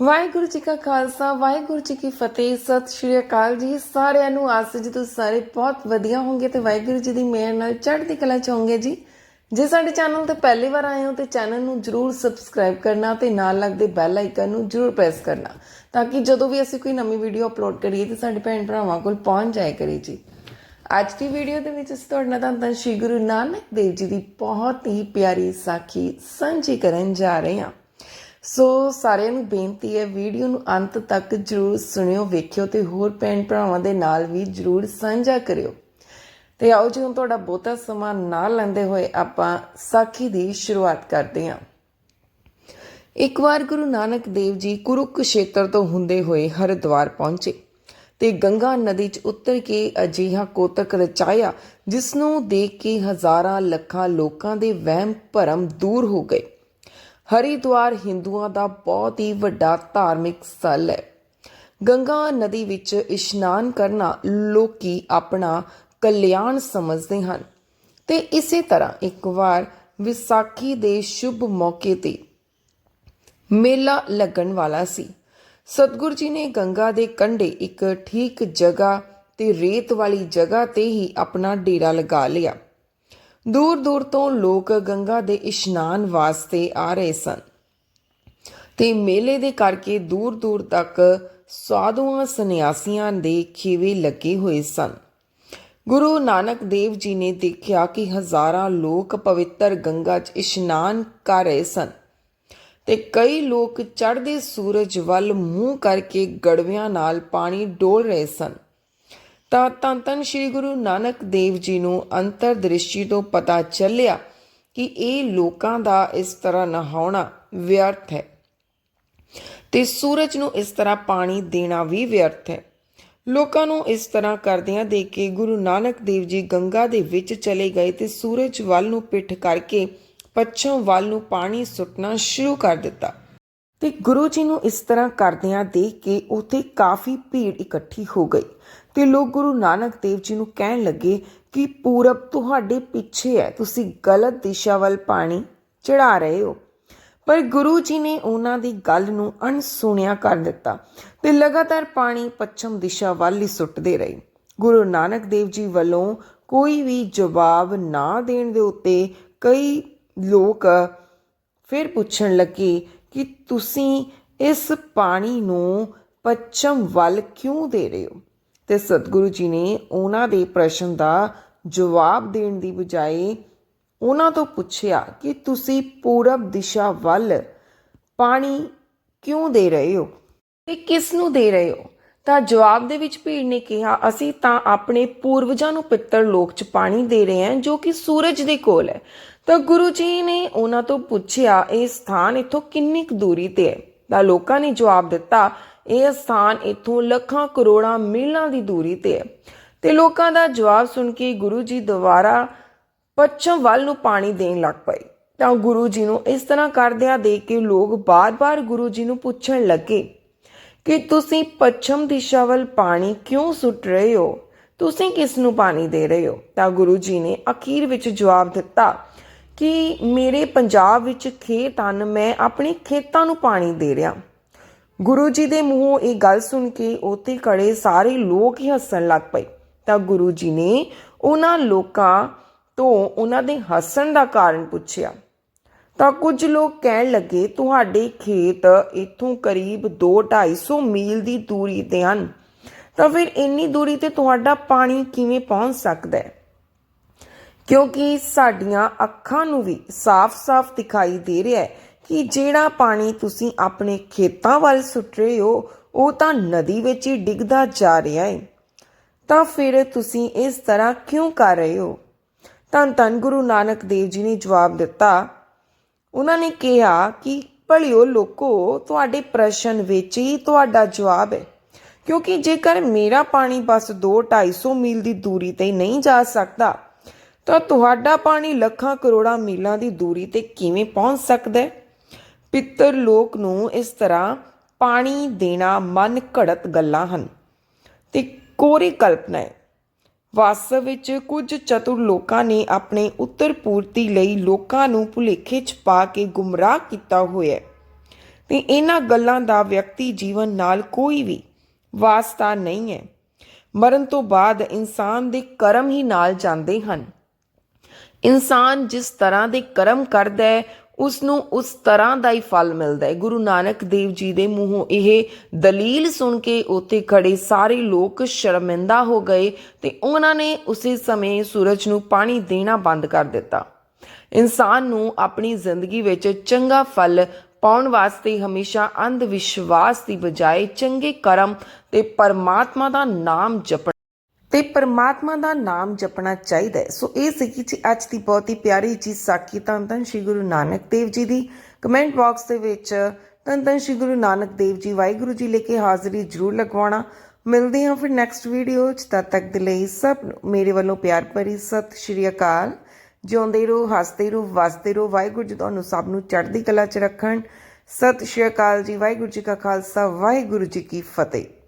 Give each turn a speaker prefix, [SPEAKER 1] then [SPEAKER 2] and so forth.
[SPEAKER 1] ਵਾਹਿਗੁਰੂ ਜੀ ਕਾ ਖਾਲਸਾ, ਵਾਹਿਗੁਰੂ ਜੀ ਕੀ ਫਤਿਹ। ਸਤਿ ਸ਼੍ਰੀ ਅਕਾਲ ਜੀ। ਸਾਰਿਆਂ ਨੂੰ ਆਸ ਜੀ ਤੁਸੀਂ ਸਾਰੇ ਬਹੁਤ ਵਧੀਆ ਹੋਵੋਗੇ ਤੇ ਵਾਹਿਗੁਰੂ ਜੀ ਦੀ ਮਿਹਰ ਨਾਲ ਚੜ੍ਹਦੀ ਕਲਾ ਚ ਹੋਵੋਗੇ ਜੀ। ਜੇ ਸਾਡੇ ਚੈਨਲ ਤੇ ਪਹਿਲੀ ਵਾਰ ਆਏ ਹੋ ਤੇ ਚੈਨਲ ਨੂੰ ਜਰੂਰ ਸਬਸਕ੍ਰਾਈਬ ਕਰਨਾ ਤੇ ਨਾਲ ਲੱਗਦੇ ਬੈਲ ਆਈਕਨ ਨੂੰ ਜਰੂਰ ਪ੍ਰੈਸ ਕਰਨਾ ਤਾਂ ਕਿ ਜਦੋਂ ਵੀ ਅਸੀਂ ਕੋਈ ਨਵੀਂ ਵੀਡੀਓ ਅਪਲੋਡ ਕਰੀਏ ਤੇ ਸਾਡੇ ਭੈਣ ਭਰਾਵਾਂ ਕੋਲ ਪਹੁੰਚ ਜਾਏ ਕਰੇ ਜੀ। ਅੱਜ ਦੀ ਵੀਡੀਓ ਦੇ ਵਿੱਚ ਅਸੀਂ ਤੁਹਾਡੇ ਨਾਲ ਧੰਨ ਧੰਨ ਸ਼੍ਰੀ ਗੁਰੂ ਨਾਨਕ ਦੇਵ ਜੀ ਦੀ ਬਹੁਤ ਹੀ ਪਿਆਰੀ ਸਾਖੀ ਸਾਂਝੀ ਕਰਨ ਜਾ ਰਹੇ ਹਾਂ। ਸੋ ਸਾਰਿਆਂ ਨੂੰ ਬੇਨਤੀ ਹੈ, ਵੀਡੀਓ ਨੂੰ ਅੰਤ ਤੱਕ ਜਰੂਰ ਸੁਣਿਓ, ਵੇਖਿਓ ਤੇ ਹੋਰ ਭੈਣ ਭਰਾਵਾਂ ਦੇ ਨਾਲ ਵੀ ਜਰੂਰ ਸਾਂਝਾ ਕਰਿਓ। ਤੇ ਆਓ ਜੀ, ਹੁਣ ਤੁਹਾਡਾ ਬਹੁਤਾ ਸਮਾਂ ਨਾ ਲੈਂਦੇ ਹੋਏ ਆਪਾਂ ਸਾਖੀ ਦੀ ਸ਼ੁਰੂਆਤ ਕਰਦੇ ਹਾਂ। ਇੱਕ ਵਾਰ ਗੁਰੂ ਨਾਨਕ ਦੇਵ ਜੀ ਕੁਰੂਕਸ਼ੇਤਰ ਤੋਂ ਹੁੰਦੇ ਹੋਏ ਹਰਿਦੁਆਰ ਪਹੁੰਚੇ ਤੇ ਗੰਗਾ ਨਦੀ 'ਚ ਉਤਰ ਕੇ ਅਜਿਹਾ ਕੋਤਕ ਰਚਾਇਆ ਜਿਸ ਨੂੰ ਦੇਖ ਕੇ ਹਜ਼ਾਰਾਂ ਲੱਖਾਂ ਲੋਕਾਂ ਦੇ ਵਹਿਮ ਭਰਮ ਦੂਰ ਹੋ ਗਏ। ਹਰਿਦੁਆਰ ਹਿੰਦੂਆਂ ਦਾ ਬਹੁਤ ਹੀ ਵੱਡਾ ਧਾਰਮਿਕ ਸਥਲ ਹੈ। ਗੰਗਾ ਨਦੀ ਵਿੱਚ ਇਸ਼ਨਾਨ ਕਰਨਾ ਲੋਕੀ ਆਪਣਾ ਕਲਿਆਣ ਸਮਝਦੇ ਹਨ। ਤੇ ਇਸੇ ਤਰ੍ਹਾਂ ਇੱਕ ਵਾਰ ਵਿਸਾਖੀ ਦੇ ਸ਼ੁਭ ਮੌਕੇ ਤੇ ਮੇਲਾ ਲੱਗਣ ਵਾਲਾ ਸੀ। ਸਤਿਗੁਰੂ ਜੀ ਨੇ ਗੰਗਾ ਦੇ ਕੰਢੇ ਇੱਕ ਠੀਕ ਜਗ੍ਹਾ ਤੇ ਰੇਤ ਵਾਲੀ ਜਗ੍ਹਾ ਤੇ ਹੀ ਆਪਣਾ ਡੇਰਾ ਲਗਾ ਲਿਆ। ਦੂਰ ਦੂਰ ਤੋਂ ਲੋਕ ਗੰਗਾ ਦੇ ਇਸ਼ਨਾਨ ਵਾਸਤੇ ਆ ਰਹੇ ਸਨ। ਤੇ ਮੇਲੇ ਦੇ ਕਰਕੇ ਦੂਰ ਦੂਰ ਤੱਕ ਸਾਧੂਆਂ, ਸੰਨਿਆਸੀਆਂ ਦੇ ਖੇਵੇ ਲੱਗੇ ਹੋਏ ਸਨ। ਗੁਰੂ ਨਾਨਕ ਦੇਵ ਜੀ ਨੇ ਦੇਖਿਆ ਕਿ ਹਜ਼ਾਰਾਂ ਲੋਕ ਪਵਿੱਤਰ ਗੰਗਾ 'ਚ ਇਸ਼ਨਾਨ ਕਰ ਰਹੇ ਸਨ ਤੇ ਕਈ ਲੋਕ ਚੜ੍ਹਦੇ ਸੂਰਜ ਵੱਲ ਮੂੰਹ ਕਰਕੇ ਗੜਵਿਆਂ ਨਾਲ ਪਾਣੀ ਡੋਲ ਰਹੇ ਸਨ। ਤਾਂ ਧੰਨ ਧੰਨ ਸ੍ਰੀ ਗੁਰੂ ਨਾਨਕ ਦੇਵ ਜੀ ਨੂੰ ਅੰਤਰ ਦ੍ਰਿਸ਼ਟੀ ਤੋਂ ਪਤਾ ਚੱਲਿਆ ਕਿ ਇਹ ਲੋਕਾਂ ਦਾ ਇਸ ਤਰ੍ਹਾਂ ਨਹਾਉਣਾ ਵਿਅਰਥ ਹੈ। ਤੇ ਸੂਰਜ ਨੂੰ ਇਸ ਤਰ੍ਹਾਂ ਪਾਣੀ ਦੇਣਾ ਵੀ ਵਿਅਰਥ ਹੈ। ਲੋਕਾਂ ਨੂੰ ਇਸ ਤਰ੍ਹਾਂ ਕਰਦਿਆਂ ਦੇਖ ਕੇ ਗੁਰੂ ਨਾਨਕ ਦੇਵ ਜੀ ਗੰਗਾ ਦੇ ਵਿੱਚ ਚਲੇ ਗਏ ਤੇ ਸੂਰਜ ਵੱਲ ਨੂੰ ਪਿੱਠ ਕਰਕੇ ਪੱਛਮ ਵੱਲ ਨੂੰ ਪਾਣੀ ਸੁੱਟਣਾ ਸ਼ੁਰੂ ਕਰ ਦਿੱਤਾ। ਤੇ ਗੁਰੂ ਜੀ ਨੂੰ ਇਸ ਤਰ੍ਹਾਂ ਕਰਦਿਆਂ ਦੇਖ ਕੇ ਉੱਥੇ ਕਾਫੀ ਭੀੜ ਇਕੱਠੀ ਹੋ ਗਈ ਤੇ ਲੋਕ ਗੁਰੂ ਨਾਨਕ ਦੇਵ ਜੀ ਨੂੰ ਕਹਿਣ ਲੱਗੇ ਕਿ ਪੂਰਬ ਤੁਹਾਡੇ ਪਿੱਛੇ ਹੈ, ਤੁਸੀਂ ਗਲਤ ਦਿਸ਼ਾ ਵੱਲ ਪਾਣੀ ਚੜਾ ਰਹੇ ਹੋ। ਪਰ ਗੁਰੂ ਜੀ ਨੇ ਉਹਨਾਂ ਦੀ ਗੱਲ ਨੂੰ ਅਣਸੁਣਿਆ ਕਰ ਦਿੱਤਾ ਤੇ ਲਗਾਤਾਰ ਪਾਣੀ ਪੱਛਮ ਦਿਸ਼ਾ ਵੱਲ ਹੀ ਸੁੱਟਦੇ ਰਹੇ। ਗੁਰੂ ਨਾਨਕ ਦੇਵ ਜੀ ਵੱਲੋਂ ਕੋਈ ਵੀ ਜਵਾਬ ਨਾ ਦੇਣ ਦੇ ਉੱਤੇ ਕਈ ਲੋਕ ਫਿਰ ਪੁੱਛਣ ਲੱਗੇ ਕਿ ਤੁਸੀਂ ਇਸ ਪਾਣੀ ਨੂੰ ਪੱਛਮ ਵੱਲ ਕਿਉਂ ਦੇ ਰਹੇ ਹੋ? ਤੇ ਸਤਿਗੁਰੂ ਜੀ ਨੇ ਉਹਨਾਂ ਦੇ ਪ੍ਰਸ਼ਨ ਦਾ ਜਵਾਬ ਦੇਣ ਦੀ ਬਜਾਏ ਉਹਨਾਂ ਤੋਂ ਪੁੱਛਿਆ ਕਿ ਤੁਸੀਂ ਪੂਰਬ ਦਿਸ਼ਾ ਵੱਲ ਪਾਣੀ ਕਿਉਂ ਦੇ ਰਹੇ ਹੋ? ਤੇ ਕਿਸ ਨੂੰ ਦੇ ਰਹੇ ਹੋ? ਤਾਂ ਜਵਾਬ ਦੇ ਵਿੱਚ ਭੀੜ ਨੇ ਕਿਹਾ, ਅਸੀਂ ਤਾਂ ਆਪਣੇ ਪੂਰਵਜਾਂ ਨੂੰ ਪਿੱਤਰ ਲੋਕ 'ਚ ਪਾਣੀ ਦੇ ਰਹੇ ਹਾਂ ਜੋ ਕਿ ਸੂਰਜ ਦੇ ਕੋਲ ਹੈ। ਤਾਂ ਗੁਰੂ ਜੀ ਨੇ ਉਹਨਾਂ ਤੋਂ ਪੁੱਛਿਆ, ਇਹ ਸਥਾਨ ਇੱਥੋਂ ਕਿੰਨੀ ਕੁ ਦੂਰੀ ਤੇ ਹੈ? ਤਾਂ ਲੋਕਾਂ ਨੇ ਜਵਾਬ ਦਿੱਤਾ, ਇਹ ਸਥਾਨ ਇੱਥੋਂ ਲੱਖਾਂ ਕਰੋੜਾਂ ਮੀਲਾਂ ਦੀ ਦੂਰੀ ਤੇ ਹੈ। ਤੇ ਲੋਕਾਂ ਦਾ ਜਵਾਬ ਸੁਣ ਕੇ ਗੁਰੂ ਜੀ ਦੁਬਾਰਾ ਪੱਛਮ ਵੱਲ ਨੂੰ ਪਾਣੀ ਦੇਣ ਲੱਗ ਪਏ। ਤਾਂ ਗੁਰੂ ਜੀ ਨੂੰ ਇਸ ਤਰ੍ਹਾਂ ਕਰਦਿਆਂ ਦੇਖ ਕੇ ਲੋਕ ਬਾਰ-ਬਾਰ ਗੁਰੂ ਜੀ ਨੂੰ ਪੁੱਛਣ ਲੱਗੇ, ਕਿ ਤੁਸੀਂ ਪੱਛਮ ਦਿਸ਼ਾ ਵੱਲ ਪਾਣੀ ਕਿਉਂ ਸੁੱਟ ਰਹੇ ਹੋ? ਤੁਸੀਂ ਕਿਸ ਨੂੰ ਪਾਣੀ ਦੇ ਰਹੇ ਹੋ? ਤਾਂ ਗੁਰੂ ਜੀ ਨੇ ਅਖੀਰ ਵਿੱਚ ਜਵਾਬ ਦਿੱਤਾ ਕਿ ਮੇਰੇ ਪੰਜਾਬ ਵਿੱਚ ਖੇਤ ਹਨ, ਮੈਂ ਆਪਣੇ ਖੇਤਾਂ ਨੂੰ ਪਾਣੀ ਦੇ ਰਿਹਾ। ਗੁਰੂ ਜੀ ਦੇ ਮੂੰਹੋਂ ਇਹ ਗੱਲ ਸੁਣ ਕੇ ਉੱਥੇ ਖੜੇ ਸਾਰੇ ਲੋਕ ਹੀ ਹੱਸਣ ਲੱਗ ਪਏ। ਤਾਂ ਗੁਰੂ ਜੀ ਨੇ ਉਹਨਾਂ ਲੋਕਾਂ ਤੋਂ ਉਹਨਾਂ ਦੇ ਹੱਸਣ ਦਾ ਕਾਰਨ ਪੁੱਛਿਆ। ਤਾਂ ਕੁਝ ਲੋਕ ਕਹਿਣ ਲੱਗੇ, ਤੁਹਾਡੇ ਖੇਤ ਇੱਥੋਂ ਕਰੀਬ 2-250 ਮੀਲ ਦੀ ਦੂਰੀ ਤੇ ਹਨ। ਤਾਂ ਫਿਰ ਇੰਨੀ ਦੂਰੀ ਤੇ ਤੁਹਾਡਾ ਪਾਣੀ ਕਿਵੇਂ ਪਹੁੰਚ ਸਕਦਾ ਹੈ? ਕਿਉਂਕਿ ਸਾਡੀਆਂ ਅੱਖਾਂ ਨੂੰ ਵੀ ਸਾਫ਼-ਸਾਫ਼ ਦਿਖਾਈ ਦੇ ਰਿਹਾ ਹੈ ਕਿ ਜਿਹੜਾ ਪਾਣੀ ਤੁਸੀਂ ਆਪਣੇ ਖੇਤਾਂ ਵੱਲ ਸੁੱਟ ਰਹੇ ਹੋ, ਉਹ ਤਾਂ ਨਦੀ ਵਿੱਚ ਹੀ ਡਿੱਗਦਾ ਜਾ ਰਿਹਾ ਹੈ। ਤਾਂ ਫਿਰ ਤੁਸੀਂ ਇਸ ਤਰ੍ਹਾਂ ਕਿਉਂ ਕਰ ਰਹੇ ਹੋ? ਧੰਨ ਧੰਨ ਗੁਰੂ ਨਾਨਕ ਦੇਵ ਜੀ ਨੇ ਜਵਾਬ ਦਿੱਤਾ। ਉਹਨਾਂ ਨੇ ਕਿਹਾ ਕਿ, ਭਲਿਓ ਲੋਕੋ, ਤੁਹਾਡੇ ਪ੍ਰਸ਼ਨ ਵਿੱਚ ਹੀ ਤੁਹਾਡਾ ਜਵਾਬ ਹੈ। ਕਿਉਂਕਿ ਜੇਕਰ ਮੇਰਾ ਪਾਣੀ ਬਸ 2-250 ਮੀਲ ਦੀ ਦੂਰੀ ਤੇ ਨਹੀਂ ਜਾ ਸਕਦਾ ਤਾਂ ਤੁਹਾਡਾ ਪਾਣੀ ਲੱਖਾਂ ਕਰੋੜਾਂ ਮੀਲਾਂ ਦੀ ਦੂਰੀ ਤੇ ਕਿਵੇਂ ਪਹੁੰਚ ਸਕਦਾ ਹੈ? ਪਿੱਤਰ ਲੋਕ ਨੂੰ ਇਸ ਤਰ੍ਹਾਂ ਪਾਣੀ ਦੇਣਾ ਮਨ ਘੜਤ ਗੱਲਾਂ ਹਨ। ਤੇ ਕੋਰੀ ਕਲਪਨਾ ਹੈ। ਵਾਸਤਵ ਵਿੱਚ ਕੁਝ ਚਤੁਰ ਲੋਕਾਂ ਨੇ ਆਪਣੇ ਉੱਤਰ ਪੂਰਤੀ ਲਈ ਲੋਕਾਂ ਨੂੰ ਭੁਲੇਖੇ 'ਚ ਪਾ ਕੇ ਗੁੰਮਰਾਹ ਕੀਤਾ ਹੋਇਆ ਹੈ।
[SPEAKER 2] ਤੇ ਇਹਨਾਂ ਗੱਲਾਂ ਦਾ ਵਿਅਕਤੀ ਜੀਵਨ ਨਾਲ ਕੋਈ ਵੀ ਵਾਸਤਾ ਨਹੀਂ ਹੈ। ਮਰਨ ਤੋਂ ਬਾਅਦ ਇਨਸਾਨ ਦੇ ਕਰਮ ਹੀ ਨਾਲ ਜਾਂਦੇ ਹਨ। ਇਨਸਾਨ ਜਿਸ ਤਰ੍ਹਾਂ ਦੇ ਕਰਮ ਕਰਦਾ ਹੈ ਉਸ ਨੂੰ ਉਸ ਤਰ੍ਹਾਂ ਦਾ ਹੀ ਫਲ ਮਿਲਦਾ ਹੈ। ਗੁਰੂ ਨਾਨਕ ਦੇਵ ਜੀ ਦੇ ਮੂੰਹੋਂ ਇਹ ਦਲੀਲ ਸੁਣ ਕੇ ਉੱਥੇ ਖੜੇ ਸਾਰੇ ਲੋਕ ਸ਼ਰਮਿੰਦਾ ਹੋ ਗਏ ਤੇ ਉਹਨਾਂ ਨੇ ਉਸੇ ਸਮੇਂ ਸੂਰਜ ਨੂੰ ਪਾਣੀ ਦੇਣਾ ਬੰਦ ਕਰ ਦਿੱਤਾ। ਇਨਸਾਨ ਨੂੰ ਆਪਣੀ ਜ਼ਿੰਦਗੀ ਵਿੱਚ ਚੰਗਾ ਫਲ ਪਾਉਣ ਵਾਸਤੇ ਹਮੇਸ਼ਾ ਅੰਧ ਵਿਸ਼ਵਾਸ ਦੀ ਬਜਾਏ ਚੰਗੇ ਕਰਮ ਤੇ ਪਰਮਾਤਮਾ ਦਾ ਨਾਮ ਜਪਣਾ ਤੇ ਪਰਮਾਤਮਾ ਦਾ ਨਾਮ ਜਪਣਾ ਚਾਹੀਦਾ ਹੈ। ਸੋ ਇਹ ਸੀਗੀ ਜੀ ਅੱਜ ਦੀ ਬਹੁਤ ਹੀ ਪਿਆਰੀ ਜੀ ਸਾਖੀ। ਧੰਨ ਧੰਨ ਸ਼੍ਰੀ ਗੁਰੂ ਨਾਨਕ ਦੇਵ ਜੀ ਦੀ। ਕਮੈਂਟ ਬਾਕਸ ਦੇ ਵਿੱਚ ਧੰਨ ਧੰਨ ਸ਼੍ਰੀ ਗੁਰੂ ਨਾਨਕ ਦੇਵ ਜੀ ਵਾਹਿਗੁਰੂ ਜੀ ਲੈ ਕੇ ਹਾਜ਼ਰੀ ਜ਼ਰੂਰ ਲਗਵਾਉਣਾ। ਮਿਲਦੇ ਹਾਂ ਫਿਰ ਨੈਕਸਟ ਵੀਡੀਓ ਚ। ਤਦ ਤੱਕ ਦੇ ਲਈ ਸਭ ਨੂੰ ਮੇਰੇ ਵੱਲੋਂ ਪਿਆਰ ਭਰੀ ਸਤਿ ਸ਼੍ਰੀ ਅਕਾਲ। ਜਿਉਂਦੇ ਰਹੋ, ਹੱਸਦੇ ਰਹੋ, ਵਸਦੇ ਰਹੋ। ਵਾਹਿਗੁਰੂ ਜੀ ਤੁਹਾਨੂੰ ਸਭ ਨੂੰ ਚੜ੍ਹਦੀ ਕਲਾ ਚ ਰੱਖਣ। ਸਤਿ ਸ਼੍ਰੀ ਅਕਾਲ ਜੀ। ਵਾਹਿਗੁਰੂ ਜੀ ਕਾ ਖਾਲਸਾ। ਵਾਹਿਗੁਰੂ ਜੀ ਕੀ ਫਤਿਹ।